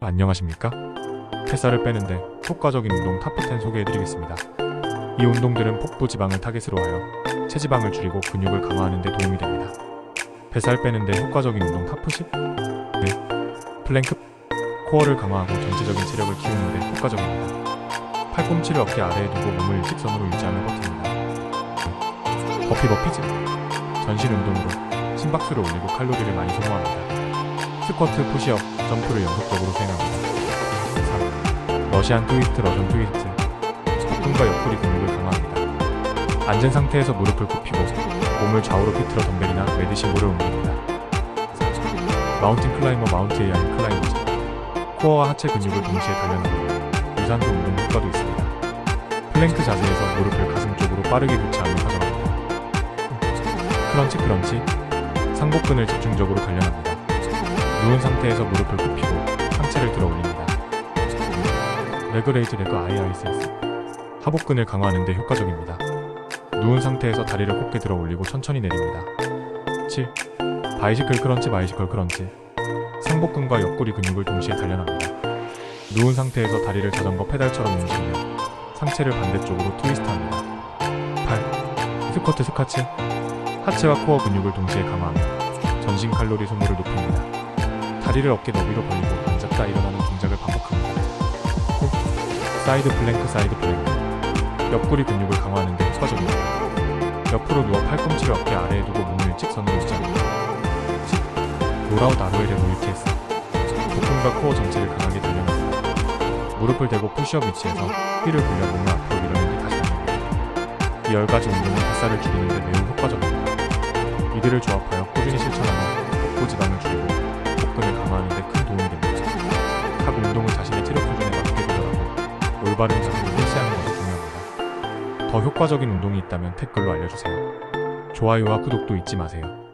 안녕하십니까? 햇살을 빼는데 효과적인 운동 탑10 소개해드리겠습니다. 이 운동들은 복부 지방을 타겟으로 하여 체지방을 줄이고 근육을 강화하는 데 도움이 됩니다. 뱃살 빼는데 효과적인 운동 탑10? 네. 플랭크 코어를 강화하고 전체적인 체력을 키우는 데 효과적입니다. 팔꿈치를 어깨 아래에 두고 몸을 일직선으로 유지하며 버팁니다. 네. 버피 버피즈 전신 운동으로 심박수를 올리고 칼로리를 많이 소모합니다. 스쿼트, 푸시업, 점프를 연속적으로 수행합니다. 3. 러시안 트위스트, 러전 트위스트. 복근과 옆구리 근육을 강화합니다. 앉은 상태에서 무릎을 굽히고 몸을 좌우로 비틀어 덤벨이나 매드시모를 옮깁니다. 4. 마운틴 클라이머, 마운트 AI 클라이머즈. 코어와 하체 근육을 동시에 단련하고 유산소 운동 효과도 있습니다. 플랭크 자세에서 무릎을 가슴 쪽으로 빠르게 교차하며 가져갑니다. 크런치 크런치. 상복근을 집중적으로 단련합니다. 누운 상태에서 무릎을 굽히고 상체를 들어 올립니다. 레그레이즈 레그 IISS 하복근을 강화하는 데 효과적입니다. 누운 상태에서 다리를 곧게 들어 올리고 천천히 내립니다. 7. 바이시클 크런치 바이시클 크런치 상복근과 옆구리 근육을 동시에 단련합니다. 누운 상태에서 다리를 자전거 페달처럼 움직이며 상체를 반대쪽으로 트위스트합니다. 8. 스쿼트 스카치 하체와 코어 근육을 동시에 강화하며 전신 칼로리 소모를 높입니다. 다리를 어깨 너비로 벌리고 앉았다 일어나는 동작을 반복합니다. 후, 사이드 플랭크 사이드 플랭크 옆구리 근육을 강화하는 데 효과적입니다. 옆으로 누워 팔꿈치를 어깨 아래에 두고 몸을 일직선으로 유지합니다. 10. 롤아웃 아로엘의 로이케스 복근과 코어 전체를 강하게 단련합니다. 무릎을 대고 푸시업 위치에서 휘를 굴려 몸을 앞으로 밀어낸 뒤 다시 당깁니다. 이 10가지 운동은 뱃살을 줄이는 데 매우 효과적입니다. 이들을 조합하여 꾸준히 실천하면 복부 지방을 줄이고 복근을 강화하는 데 큰 도움이 됩니다. 각 운동은 자신의 체력 수준에 맞게 조절하고 올바른 자세로 실시하는 것이 중요합니다. 더 효과적인 운동이 있다면 댓글로 알려주세요. 좋아요와 구독도 잊지 마세요.